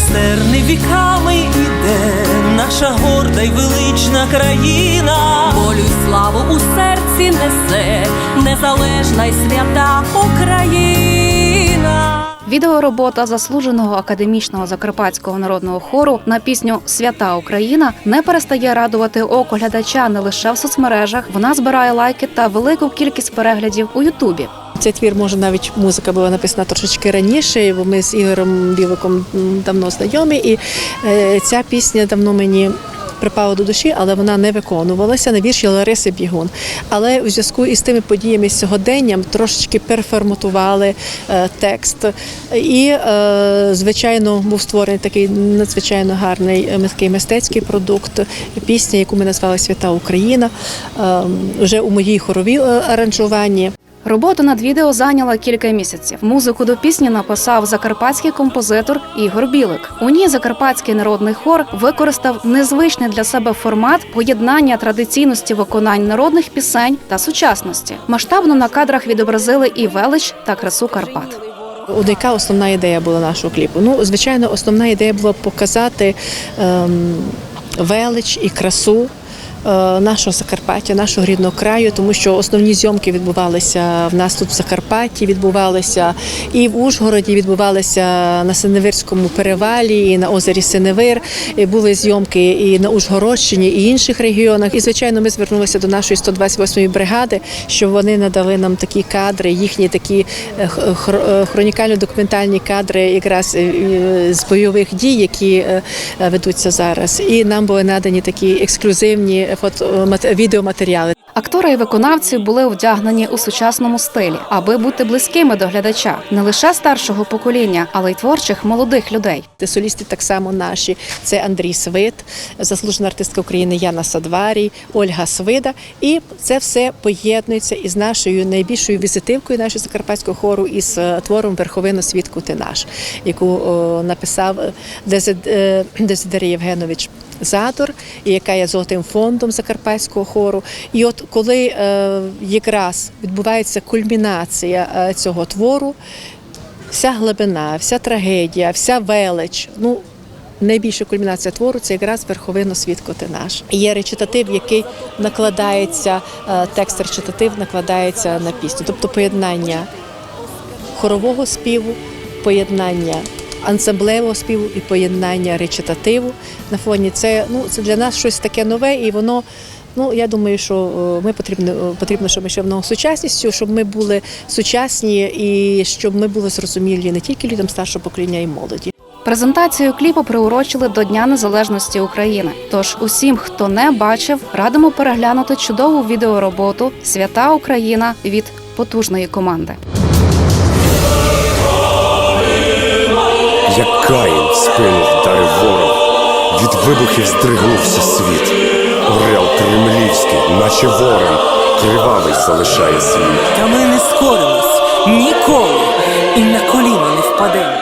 майстерний віками іде, наша горда й велична країна. Волю й славу у серці несе незалежна й свята Україна. Відеоробота заслуженого академічного закарпатського народного хору на пісню Свята Україна не перестає радувати око глядача не лише в соцмережах. Вона збирає лайки та велику кількість переглядів у Ютубі. Цей твір, може, навіть музика була написана трошечки раніше, бо ми з Ігорем Біликом давно знайомі, і е, ця пісня давно мені. Припала до душі, але вона не виконувалася на вірші Лариси Бігун. Але у зв'язку із тими подіями з сьогоденням трошечки переформатували е, текст. І, е, звичайно, був створений такий надзвичайно гарний е, мистецький продукт, пісня, яку ми назвали Свята Україна, е, вже у моїй хоровій е, аранжуванні. Робота над відео зайняла кілька місяців. Музику до пісні написав закарпатський композитор Ігор Білик. У ній закарпатський народний хор використав незвичний для себе формат поєднання традиційності виконань народних пісень та сучасності. Масштабно на кадрах відобразили і велич та красу Карпат. От яка основна ідея була нашого кліпу? Ну, звичайно, основна ідея була показати ем, велич і красу. Е, Нашого Закарпаття, нашого рідного краю, тому що основні зйомки відбувалися в нас тут в Закарпатті, відбувалися і в Ужгороді, відбувалися на Синевирському перевалі, і на озері Синевир. І були зйомки і на Ужгородщині, і інших регіонах. І звичайно, ми звернулися до нашої 128-ї бригади, щоб вони надали нам такі кадри, їхні такі е, е, хронікально-документальні кадри, якраз з бойових дій, які ведуться зараз. І нам були надані такі ексклюзивні фото відеоматеріали. Актори і виконавці були вдягнені у сучасному стилі, аби бути близькими до глядача не лише старшого покоління, але й творчих молодих людей. Де Солісти так само наші. Це Андрій Свит, заслужена артистка України Яна Садварій, Ольга Свида. І це все поєднується із нашою найбільшою візитивкою нашого закарпатського хору із е, твором Верховина свідку ти наш, яку написав е, е, Дезидер Євгенович. Задор, яка є золотим фондом закарпатського хору. І от коли е, якраз відбувається кульмінація е, цього твору, вся глибина, вся трагедія, вся велич. Ну, найбільша кульмінація твору це якраз верховино свідко ти наш. Є речитатив, який накладається, е, текст речитатив накладається на пісню, тобто поєднання хорового співу, поєднання ансамблевого співу і поєднання речитативу на фоні. Це ну це для нас щось таке нове, і воно. Ну, я думаю, що е, ми потрібно, е, потрібно, щоб ми ще в сучасністю, щоб ми були сучасні і щоб ми були зрозумілі не тільки людям старшого покоління, й молоді. Презентацію кліпу приурочили до Дня Незалежності України. Тож усім, хто не бачив, радимо переглянути чудову відеороботу Свята Україна від потужної команди. Як Каїн в спину вдарив ворог, від вибухів здригнувся світ. Орел кремлівський, наче ворон, кривавий залишає світ. Та ми не скоримось ніколи і на коліна не впадемо.